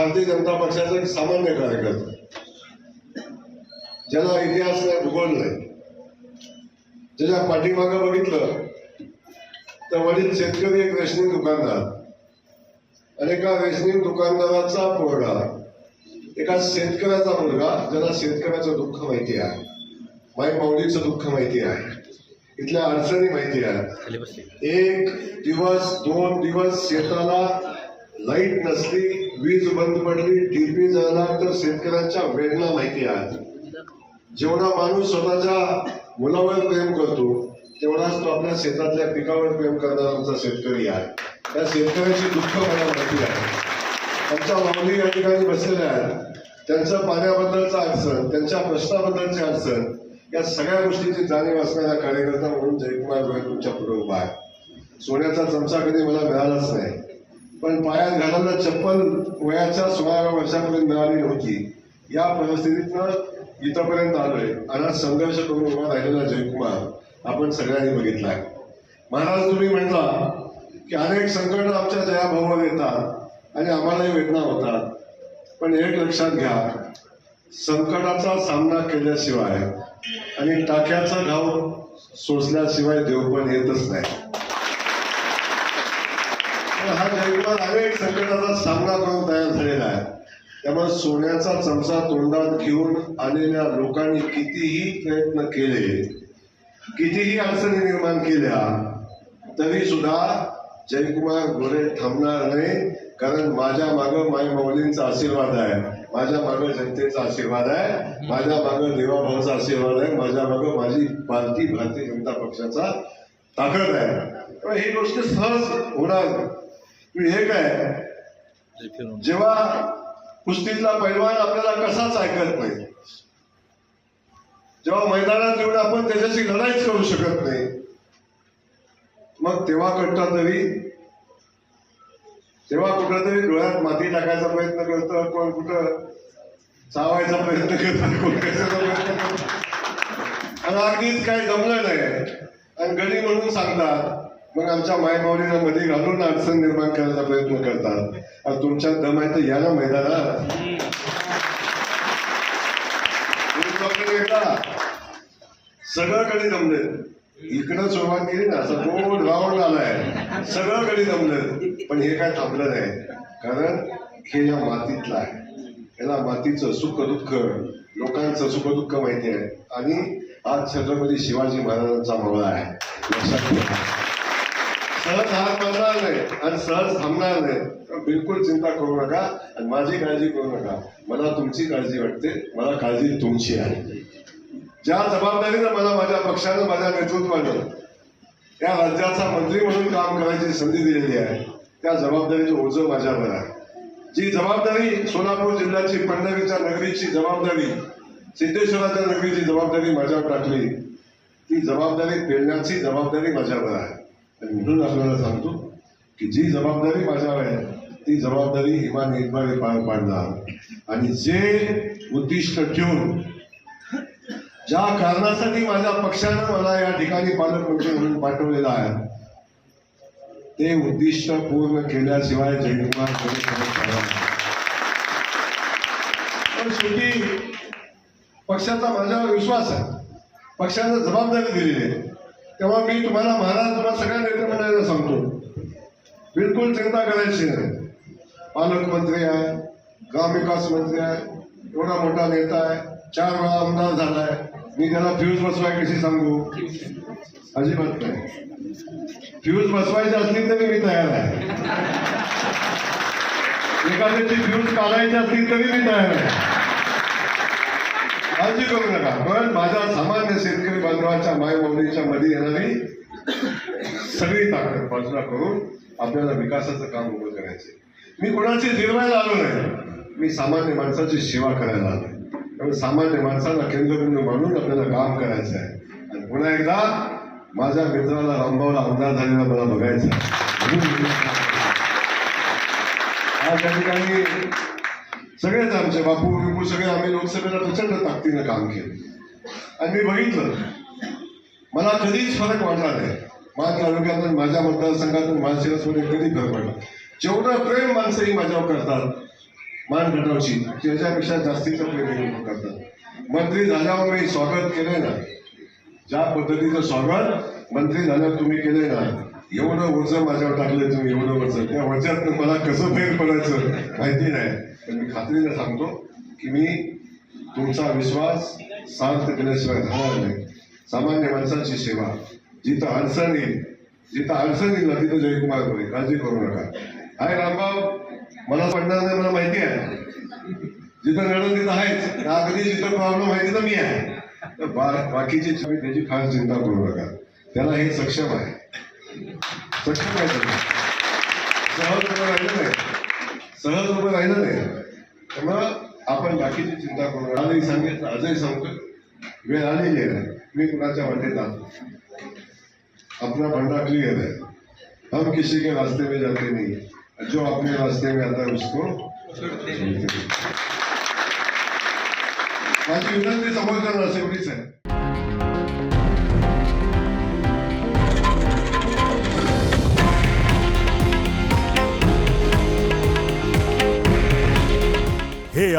भारतीय जनता पक्षाचा एक सामान्य कार्यकर्ता. ज्याला इतिहास नाही भूगोल नाही. ज्याच्या पाठीमागं बघितलं तर वडील शेतकरी एक रेशनिंग दुकानदार. आणि एका रेशनिंग दुकानदाराचा पोरगा. एका शेतकऱ्याचा मुलगा ज्याला शेतकऱ्याचं दुःख माहिती आहे. माई माऊलीचं दुःख माहिती आहे. इथल्या अडचणी माहिती आहे. एक दिवस दोन दिवस शेताला लाइट नसली वीज बंद पडली टीपी झाला तर शेतकऱ्यांच्या वेदना माहिती आहेत. जेवढा माणूस स्वतःच्या मुलावर प्रेम करतो तेवढाच तो आपल्या शेतातल्या पिकावर प्रेम करणारा आमचा शेतकरी आहे. त्या शेतकऱ्याची दुःख मला माहिती आहे. आमच्या माऊली या ठिकाणी बसलेल्या आहेत. त्यांचं पाण्याबद्दलचं अडचण त्यांच्या प्रश्नाबद्दलची अडचण या सगळ्या गोष्टीची जाणीव असणारा कार्यकर्ता म्हणून जयकुमार गोरे तुमच्यापुढे उभा आहे. सोन्याचा चमचा कधी मला मिळालाच नाही. पण पायात घालायला चप्पल वयाच्या सोळाव्या वर्षापर्यंत मिळाली होती या परिस्थितीतनं इथंपर्यंत आलोय. आणि आज संघर्ष करून उभा राहिलेला जयकुमार आपण सगळ्यांनी बघितला महाराज तुम्ही म्हटला की अनेक संकट आमच्या जयाभावावर येतात आणि आम्हालाही वेदना होतात. पण एक लक्षात घ्या संकटाचा सामना केल्याशिवाय आणि टाक्याचा घाव सोसल्याशिवाय देव पण येतच नाही. हा जयकुमार अनेक संकटाचा सामना करून तयार झालेला आहे. त्यामुळे सोन्याचा चमचा तोंडात घेऊन आलेल्या लोकांनी कितीही प्रयत्न केले कितीही अडचणी निर्माण केल्या तरी सुद्धा जयकुमार गोरे थांबणार नाही कारण माझ्या मागं माई माऊलींचा आशीर्वाद आहे माझ्या मागं जनतेचा आशीर्वाद आहे माझ्या मागं देवाभावाचा आशीर्वाद आहे माझ्या मागं माझी पार्टी भारतीय जनता पक्षाचा ताकद आहे. ही गोष्ट सहज होणार हे काय? जेव्हा कुस्तीतला पैलवान आपल्याला कसाच ऐकत नाही? जेव्हा मैदानात येऊन आपण त्याच्याशी लढाईच करू शकत नाही मग तेव्हा कट्टा तरी तेव्हा कुठंतरी डोळ्यात माती टाकायचा प्रयत्न करतं कोण कुठं चावायचा प्रयत्न करतं कोण कशाचा प्रयत्न करतं. आणि अगदीच काही जमलं नाही. आणि गडी म्हणून सांगतात मग आमच्या मायमाऊलीला मध्ये घालून अडचण निर्माण करायचा प्रयत्न करतात. आणि तुमच्या दम आहे तर या ना मैदानात तुम्ही सगळं जमले इकडं सुरुवात केली ना असं गोड राऊंड आलाय सगळं कडे जमलं पण हे काय थांबलं नाही. कारण हे या मातीतलं आहे. याला मातीचं सुख दुःख लोकांचं सुख दुःख माहिती आहे. आणि आज छत्रपती शिवाजी महाराजांचा मावळा आहे. लक्षात घ्या सहज हात मारणार नाही आणि सहज थांबणार नाही. तर बिलकुल चिंता करू नका आणि माझी काळजी करू नका. मला तुमची काळजी वाटते. मला काळजी तुमची आहे. ज्या जबाबदारीनं मला माझ्या पक्षानं माझ्या नेतृत्वानं या राज्याचा मंत्री म्हणून काम करायची संधी दिलेली आहे त्या जबाबदारीचं ओझं माझ्यावर आहे. जी जबाबदारी सोलापूर जिल्ह्याची पंढरीच्या नगरीची जबाबदारी सिद्धेश्वराच्या नगरीची जबाबदारी माझ्यावर टाकली ती जबाबदारी पेलण्याची जबाबदारी माझ्यावर आहे. आणि म्हणून आपल्याला सांगतो की जी जबाबदारी माझ्यावर आहे ती जबाबदारी इमान इतबारे पार पाडणार. आणि जे उद्दिष्ट ठेवून ज्या कारणासाठी माझ्या पक्षानं मला या ठिकाणी पालकमंत्री म्हणून पाठवलेला आहे ते उद्दिष्ट पूर्ण केल्याशिवाय जयकुमार पण शेवटी पक्षाचा माझ्यावर विश्वास आहे. पक्षानं जबाबदारी दिलेली आहे. तेव्हा मी तुम्हाला महाराज तुम्हाला सगळ्या नेतेमंडळाला सांगतो. बिलकुल चिंता करायची नाही. पालकमंत्री आहे ग्रामविकास मंत्री आहे एवढा मोठा नेता आहे चार वेळा आमदार झालाय. मी त्याला फ्यूज बसवाय कशी सांगू. अजिबात नाही. फ्यूज बसवायची असली तरी मी तयार आहे. एखाद्याची फ्यूज काढायची असली तरी मी तयार आहे. काळजी करू नका. पण माझ्या सामान्य शेतकरी बांधवाच्या मायमौलीच्या मध्ये येणारी सगळी ताकद बाजूला करून आपल्याला विकासाचं काम उभं करायचे मी कोणाची निर्माण आलो नाही. मी सामान्य माणसाची सेवा करायला आलो त्यामुळे सामान्य माणसाला केंद्रबिंदू मानून आपल्याला काम करायचं आहे. आणि पुन्हा एकदा माझ्या मित्राला रामभावला आमदार झालेला मला बघायचं आहे. आज या ठिकाणी सगळेच आमचे बापू बिपू सगळे आम्ही लोकसभेला प्रचंड ताकदीनं काम केलं. आणि मी बघितलं मला कधीच फरक वाटला नाही. माझ्या तालुक्यातून माझ्या मतदारसंघातून माळशिरसमध्ये कधी फरक पडला जेवढं प्रेम माणसंही माझ्यावर करतात मान घटवची त्याच्यापेक्षा जास्तीचं प्रेम लोक करतात. मंत्री झाल्यावर मी स्वागत केलंय ना. ज्या पद्धतीचं स्वागत मंत्री झाल्यावर तुम्ही केलंय ना. एवढं वजन माझ्यावर टाकलंय तुम्ही एवढं वजन. त्या वरच्यात मला कसं फेर पडायचं माहिती नाही. तर मी खात्रीने सांगतो की मी तुमचा विश्वास शांत केल्याशिवाय राहणार नाही. सामान्य माणसाची सेवा. जिथं अडचण येईल जिथं अडचण येईल ना तिथं जयकुमार होईल. काळजी करू नका. हाय रामभाऊ मला पडणार नाही मला माहिती आहे. जिथं लढण तिथं आहेच. अगदी जिथं प्रॉब्लेम आहे तिथं मी आहे. तर बा- बाकीची तुम्ही त्याची फार चिंता करू नका. त्याला हे सक्षम आहे. सक्षम आहे सहज उभं राहिलं नाही. सहज उभं राहिलं नाही. त्यामुळं आपण बाकीची चिंता करू आजही सांगितलं आजही सांगतो वेळ आलेली आहे. मी कुणाच्या वाटेत आलो आपला फंडा क्लिअर आहे. हम किसी के रास्ते में जाते नहीं. जो अपने रास्ते में आता है उसको माझी विनंती समोर समोरच्या एवढीच आहे